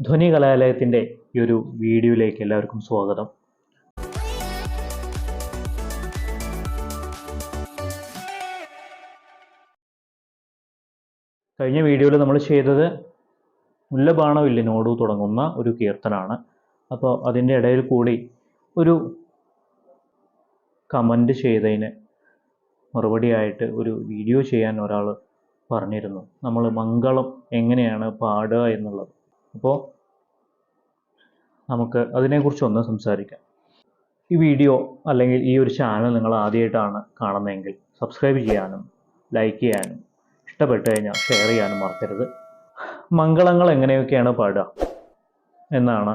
ധ്വനി കലാലയത്തിന്റെ ഈ ഒരു വീഡിയോയിലേക്ക് എല്ലാവർക്കും സ്വാഗതം. കഴിഞ്ഞ വീഡിയോയിൽ നമ്മൾ ചെയ്തത് മുല്ലബാണവില്ലിനോട് തുടങ്ങുന്ന ഒരു കീർത്തനാണ്. അപ്പോൾ അതിന്റെ ഇടയിൽ കൂടി ഒരു കമന്റ് ചെയ്തതിന് മറുപടിയായിട്ട് ഒരു വീഡിയോ ചെയ്യാൻ ഒരാൾ പറഞ്ഞിരുന്നു. നമ്മൾ മംഗളം എങ്ങനെയാണ് പാടുക എന്നുള്ളത്. അപ്പോൾ നമുക്ക് അതിനെക്കുറിച്ച് ഒന്ന് സംസാരിക്കാം. ഈ വീഡിയോ അല്ലെങ്കിൽ ഈ ഒരു ചാനൽ നിങ്ങൾ ആദ്യമായിട്ടാണ് കാണുന്നതെങ്കിൽ സബ്സ്ക്രൈബ് ചെയ്യാനും ലൈക്ക് ചെയ്യാനും ഇഷ്ടപ്പെട്ട് കഴിഞ്ഞാൽ ഷെയർ ചെയ്യാനും മറക്കരുത്. മംഗളങ്ങൾ എങ്ങനെയൊക്കെയാണ് പാടുക എന്നാണ്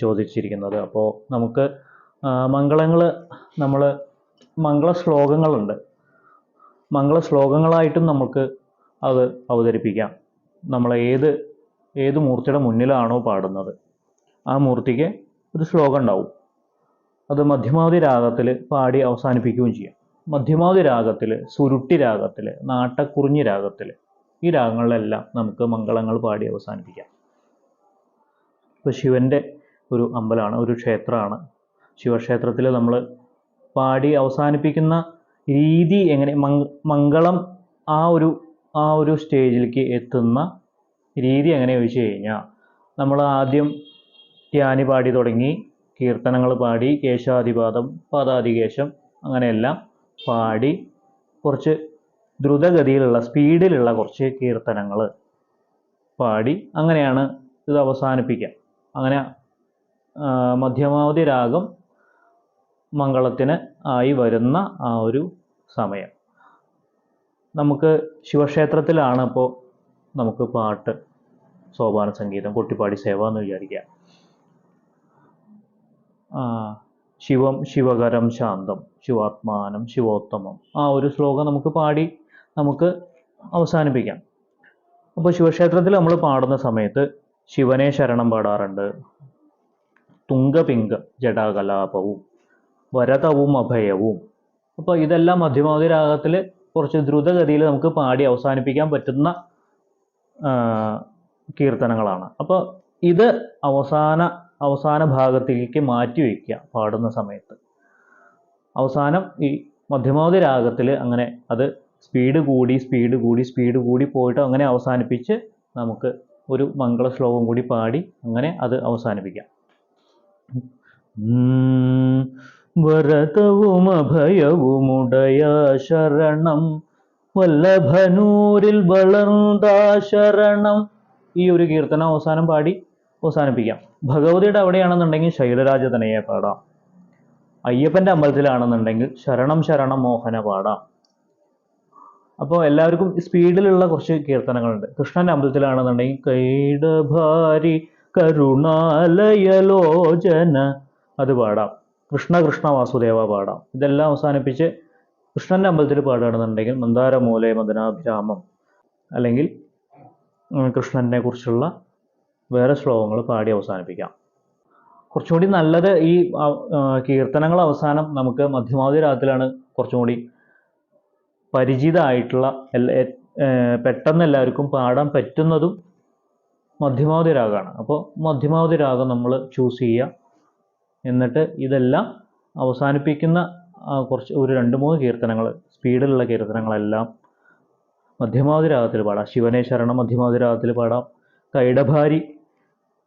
ചോദിച്ചിരിക്കുന്നത്. അപ്പോൾ നമുക്ക് മംഗളങ്ങൾ നമ്മൾ മംഗള ശ്ലോകങ്ങളുണ്ട്. മംഗള ശ്ലോകങ്ങളായിട്ടും നമുക്ക് അത് അവതരിപ്പിക്കാം. നമ്മൾ ഏത് ഏത് മൂർത്തിയുടെ മുന്നിലാണോ പാടുന്നത്. ആ മൂർത്തിക്ക് ഒരു ശ്ലോകം ഉണ്ടാവും. അത് മധ്യമാവധി രാഗത്തിൽ പാടി അവസാനിപ്പിക്കുകയും ചെയ്യാം. മധ്യമാവധി രാഗത്തിൽ സുരുട്ടി രാഗത്തിൽ നാട്ടക്കുറിഞ്ഞി രാഗത്തിൽ ഈ രാഗങ്ങളിലെല്ലാം നമുക്ക് മംഗളങ്ങൾ പാടി അവസാനിപ്പിക്കാം. ഇപ്പോൾ ശിവന്റെ ഒരു അമ്പലമാണ് ഒരു ക്ഷേത്രമാണ്. ശിവക്ഷേത്രത്തിൽ നമ്മൾ പാടി അവസാനിപ്പിക്കുന്ന രീതി എങ്ങനെ മംഗ മംഗളം ആ ഒരു ആ ഒരു സ്റ്റേജിലേക്ക് എത്തുന്ന രീതി എങ്ങനെ ചോദിച്ചു കഴിഞ്ഞാൽ നമ്മൾ ആദ്യം ധ്യാനി പാടി തുടങ്ങി കീർത്തനങ്ങൾ പാടി കേശാധിപാദം പാദാധികേശം അങ്ങനെയെല്ലാം പാടി കുറച്ച് ദ്രുതഗതിയിലുള്ള സ്പീഡിലുള്ള കുറച്ച് കീർത്തനങ്ങൾ പാടി അങ്ങനെയാണ് ഇത് അവസാനിപ്പിക്കുക. അങ്ങനെ മധ്യമാവധി രാഗം മംഗളത്തിന് ആയി വരുന്ന ആ ഒരു സമയം. നമുക്ക് ശിവക്ഷേത്രത്തിലാണ് ഇപ്പോൾ നമുക്ക് പാട്ട് സോപാന സംഗീതം. കൊട്ടിപ്പാടി സേവ എന്ന് വിചാരിക്കുക. ശിവം ശിവകരം ശാന്തം ശിവാത്മാനം ശിവോത്തമം. ആ ഒരു ശ്ലോകം നമുക്ക് പാടി നമുക്ക് അവസാനിപ്പിക്കാം. അപ്പോൾ ശിവക്ഷേത്രത്തിൽ നമ്മൾ പാടുന്ന സമയത്ത് ശിവനെ ശരണം പാടാറുണ്ട്. തുങ്കപിങ്ക ജടാകലാപവും വരതവും അഭയവും. അപ്പോൾ ഇതെല്ലാം മധ്യമാവധി രാഗത്തിൽ കുറച്ച് ദ്രുതഗതിയിൽ നമുക്ക് പാടി അവസാനിപ്പിക്കാൻ പറ്റുന്ന കീർത്തനങ്ങളാണ് അപ്പോൾ ഇത് അവസാന അവസാന ഭാഗത്തേക്ക് മാറ്റി വയ്ക്കുക പാടുന്ന സമയത്ത് അവസാനം ഈ മധ്യമാവധി രാഗത്തിൽ അങ്ങനെ അത് സ്പീഡ് കൂടി സ്പീഡ് കൂടി സ്പീഡ് കൂടി പോയിട്ട് അങ്ങനെ അവസാനിപ്പിച്ച് നമുക്ക് ഒരു മംഗള ശ്ലോകം കൂടി പാടി അങ്ങനെ അത് അവസാനിപ്പിക്കാം. വരതവും അഭയവുമുടയ ശരണം വല്ലഭനൂരിൽ വളർന്താ ശരണം ഈ ഒരു കീർത്തനം അവസാനം പാടി അവസാനിപ്പിക്കാം. ഭഗവതിയുടെ അവിടെയാണെന്നുണ്ടെങ്കിൽ ശൈലരാജതനയെ പാടാം. അയ്യപ്പന്റെ അമ്പലത്തിലാണെന്നുണ്ടെങ്കിൽ ശരണം ശരണം മോഹന പാടാം. അപ്പോൾ എല്ലാവർക്കും സ്പീഡിലുള്ള കുറച്ച് കീർത്തനങ്ങളുണ്ട്. കൃഷ്ണന്റെ അമ്പലത്തിലാണെന്നുണ്ടെങ്കിൽ കൈഡഭാരി കരുണാലയലോചന അത് പാടാം. കൃഷ്ണ കൃഷ്ണ വാസുദേവ പാടാം. ഇതെല്ലാം അവസാനിപ്പിച്ച് കൃഷ്ണന്റെ അമ്പലത്തിൽ പാടുകയാണെന്നുണ്ടെങ്കിൽ മന്ദാരമൂലെ മദനാഭിരാമം അല്ലെങ്കിൽ കൃഷ്ണനെ കുറിച്ചുള്ള വേറെ ശ്ലോകങ്ങൾ പാടി അവസാനിപ്പിക്കാം. കുറച്ചുകൂടി നല്ലത് ഈ കീർത്തനങ്ങൾ അവസാനം നമുക്ക് മധ്യമാവധി രാഗത്തിലാണ് കുറച്ചും കൂടി പരിചിതമായിട്ടുള്ള പെട്ടെന്ന് എല്ലാവർക്കും പാടാൻ പറ്റുന്നതും മധ്യമാവധി രാഗമാണ്. അപ്പോൾ മധ്യമാവധി രാഗം നമ്മൾ ചൂസ് ചെയ്യുക. എന്നിട്ട് ഇതെല്ലാം അവസാനിപ്പിക്കുന്ന കുറച്ച് ഒരു രണ്ട് മൂന്ന് കീർത്തനങ്ങൾ സ്പീഡിലുള്ള കീർത്തനങ്ങളെല്ലാം മധ്യമാവധി രാഗത്തിൽ പാടാം. ശിവനെ ശരണം മധ്യമാവധി രാഗത്തിൽ പാടാം. കൈടഭാരി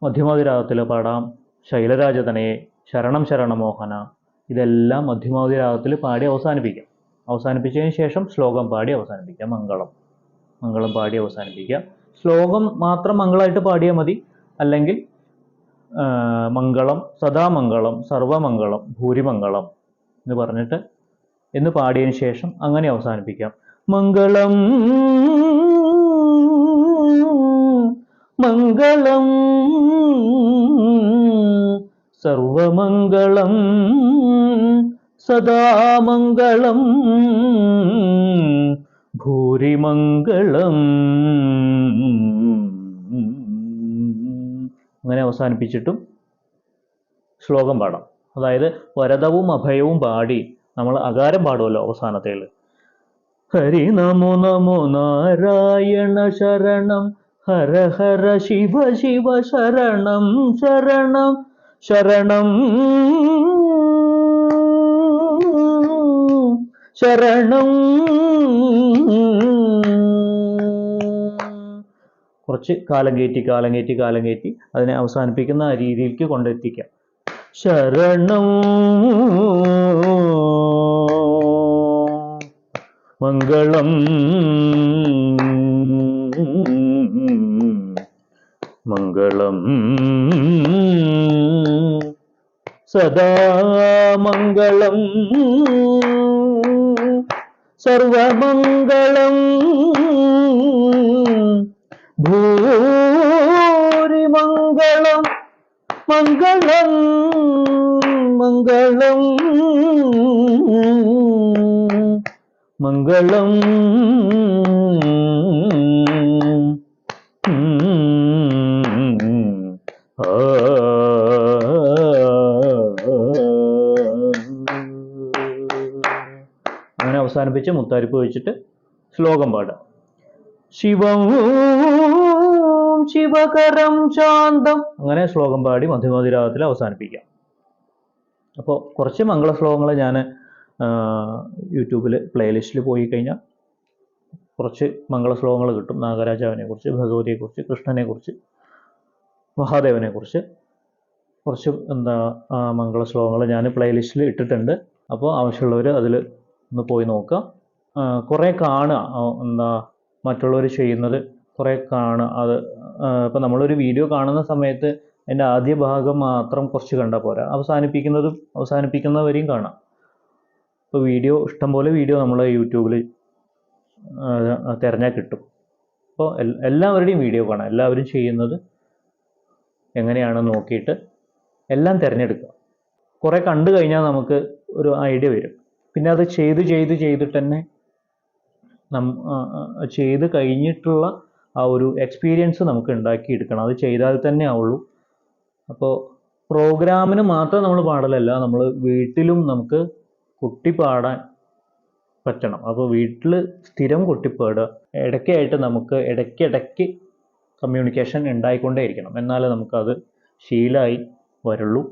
മധ്യമാവധി രാഗത്തിൽ പാടാം. ശൈലരാജതനയെ ശരണം ശരണമോഹന ഇതെല്ലാം മധ്യമാവധി രാഗത്തിൽ പാടി അവസാനിപ്പിക്കാം. അവസാനിപ്പിച്ചതിന് ശേഷം ശ്ലോകം പാടി അവസാനിപ്പിക്കാം. മംഗളം. മംഗളം പാടി അവസാനിപ്പിക്കാം. ശ്ലോകം മാത്രം മംഗളമായിട്ട് പാടിയാൽ മതി. അല്ലെങ്കിൽ മംഗളം സദാമംഗളം സർവമംഗളം ഭൂരിമംഗളം എന്ന് പറഞ്ഞിട്ട് എന്ന് പാടിയതിന് ശേഷം അങ്ങനെ അവസാനിപ്പിക്കാം. മംഗളം മംഗളം സർവമംഗളം സദാമംഗളം ഭൂരിമംഗളം. അങ്ങനെ അവസാനിപ്പിച്ചിട്ടും ശ്ലോകം പാടാം. അതായത് വരദവും അഭയവും പാടി നമ്മൾ അകാരം പാടുമല്ലോ അവസാനത്തേൽ ഹരി നമോ നമോ നാരായണ ശരണം. ഹര ഹര ശിവ ശിവ ശരണം ശരണം ശരണം. ശരണം. കുറച്ച് കാലം കയറ്റി കാലം കയറ്റി കാലം കയറ്റി അതിനെ അവസാനിപ്പിക്കുന്ന രീതിയിലേക്ക് കൊണ്ടെത്തിക്കാം. ശരണം. മംഗളം. മംഗളം. സദാ മംഗളം. സർവമംഗളം. ഭൂരിമംഗളം. മംഗളം. മംഗളം. മംഗളം. അങ്ങനെ അവസാനിപ്പിച്ച് മുത്താരിപ്പ് വെച്ചിട്ട് ശ്ലോകം പാടാം. ശിവം ശിവകരം ശാന്തം. അങ്ങനെ ശ്ലോകം പാടി മധ്യമതിരാഗത്തിൽ അവസാനിപ്പിക്കാം. അപ്പോൾ കുറച്ച് മംഗള ശ്ലോകങ്ങൾ ഞാൻ യൂട്യൂബിൽ പ്ലേലിസ്റ്റിൽ പോയി കഴിഞ്ഞാൽ കുറച്ച് മംഗളശ്ലോകങ്ങൾ കിട്ടും. നാഗരാജാവിനെ കുറിച്ച് ഭഗവതിയെക്കുറിച്ച് കൃഷ്ണനെക്കുറിച്ച് മഹാദേവനെക്കുറിച്ച് കുറച്ച് എന്താ മംഗളശ്ലോകങ്ങൾ മംഗള ശ്ലോകങ്ങൾ ഞാൻ പ്ലേലിസ്റ്റിൽ ഇട്ടിട്ടുണ്ട്. അപ്പോൾ ആവശ്യമുള്ളവർ അതിൽ ഒന്ന് പോയി നോക്കുക കുറേ കാണുക. എന്താ മറ്റുള്ളവർ ചെയ്യുന്നത് കുറേ കാണുക. അത് ഇപ്പം നമ്മളൊരു വീഡിയോ കാണുന്ന സമയത്ത് അതിന്റെ ആദ്യ ഭാഗം മാത്രം കുറച്ച് കണ്ടാൽ പോരാ. അവസാനിപ്പിക്കുന്നതും അവസാനിപ്പിക്കുന്നവരെയും കാണാം. ഇപ്പോൾ വീഡിയോ ഇഷ്ടംപോലെ വീഡിയോ നമ്മൾ യൂട്യൂബിൽ തിരഞ്ഞാൽ കിട്ടും. അപ്പോൾ എല്ലാവരുടെയും വീഡിയോ കാണാം. എല്ലാവരും ചെയ്യുന്നത് എങ്ങനെയാണെന്ന് നോക്കിയിട്ട് എല്ലാം തിരഞ്ഞെടുക്കുക. കുറേ കണ്ടു കഴിഞ്ഞാൽ നമുക്ക് ഒരു ഐഡിയ വരും. പിന്നെ അത് ചെയ്ത് ചെയ്ത് ചെയ്തിട്ട് തന്നെ നം ചെയ്ത് കഴിഞ്ഞിട്ടുള്ള ആ ഒരു എക്സ്പീരിയൻസ് നമുക്ക് ഉണ്ടാക്കിയെടുക്കണം. അത് ചെയ്താൽ തന്നെ ആവുള്ളൂ. അപ്പോൾ പ്രോഗ്രാമിന് മാത്രം നമ്മൾ പാടലല്ല. നമ്മൾ വീട്ടിലും നമുക്ക് കുട്ടി പാടാൻ പറ്റണം. അപ്പോൾ വീട്ടിൽ സ്ഥിരം കുട്ടിപ്പാടുക. ഇടയ്ക്കായിട്ട് നമുക്ക് ഇടയ്ക്കിടയ്ക്ക് കമ്മ്യൂണിക്കേഷൻ ഉണ്ടായിക്കൊണ്ടേയിരിക്കണം. എന്നാലേ നമുക്കത് ശീലമായി വരുള്ളൂ.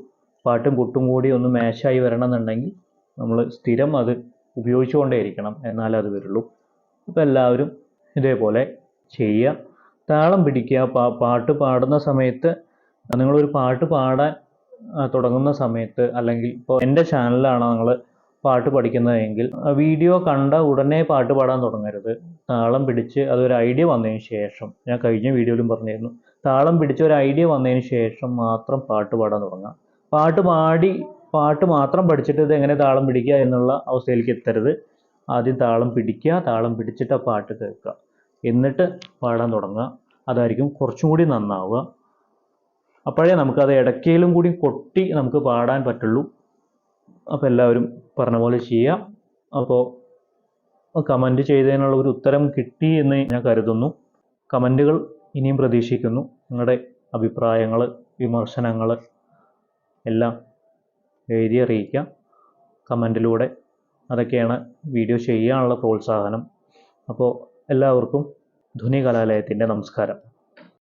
പാട്ടും കുട്ടും കൂടി ഒന്ന് മാച്ചായി വരണം എന്നുണ്ടെങ്കിൽ നമ്മൾ സ്ഥിരം അത് ഉപയോഗിച്ചുകൊണ്ടേയിരിക്കണം. എന്നാലേ അത് വരുള്ളൂ. അപ്പോൾ എല്ലാവരും ഇതേപോലെ ചെയ്യുക. താളം പിടിക്കുക. പാ പാട്ട് പാടുന്ന സമയത്ത് നിങ്ങളൊരു പാട്ട് പാടാൻ തുടങ്ങുന്ന സമയത്ത് അല്ലെങ്കിൽ ഇപ്പോൾ എന്റെ ചാനലിലാണ് നിങ്ങൾ പാട്ട് പഠിക്കുന്നതെങ്കിൽ വീഡിയോ കണ്ട ഉടനെ പാട്ട് പാടാൻ തുടങ്ങരുത്. താളം പിടിച്ച് അതൊരു ഐഡിയ വന്നതിന് ശേഷം ഞാൻ കഴിഞ്ഞ വീഡിയോയിലും പറഞ്ഞിരുന്നു താളം പിടിച്ച് ഒരു ഐഡിയ വന്നതിന് ശേഷം മാത്രം പാട്ട് പാടാൻ തുടങ്ങാം. പാട്ട് പാടി പാട്ട് മാത്രം പഠിച്ചിട്ട് ഇത് എങ്ങനെ താളം പിടിക്കുക എന്നുള്ള അവസ്ഥയിലേക്ക് എത്തരുത്. ആദ്യം താളം പിടിക്കുക താളം പിടിച്ചിട്ട് ആ പാട്ട് കേൾക്കുക. എന്നിട്ട് പാടാൻ തുടങ്ങുക. അതായിരിക്കും കുറച്ചും കൂടി നന്നാവുക. അപ്പോഴേ നമുക്കത് ഇടയ്ക്കയിലും കൂടി കൊട്ടി നമുക്ക് പാടാൻ പറ്റുള്ളൂ. അപ്പോൾ എല്ലാവരും പറഞ്ഞ പോലെ ചെയ്യാം. അപ്പോൾ കമന്റ് ചെയ്തതിനുള്ള ഒരു ഉത്തരം കിട്ടി എന്ന് ഞാൻ കരുതുന്നു. കമന്റുകൾ ഇനിയും പ്രതീക്ഷിക്കുന്നു. നിങ്ങളുടെ അഭിപ്രായങ്ങൾ വിമർശനങ്ങൾ എല്ലാം എഴുതി അറിയിക്കാം. കമന്റിലൂടെ അതൊക്കെയാണ് വീഡിയോ ചെയ്യാനുള്ള പ്രോത്സാഹനം. അപ്പോൾ എല്ലാവർക്കും ധ്വനി കലാലയത്തിന്റെ നമസ്കാരം.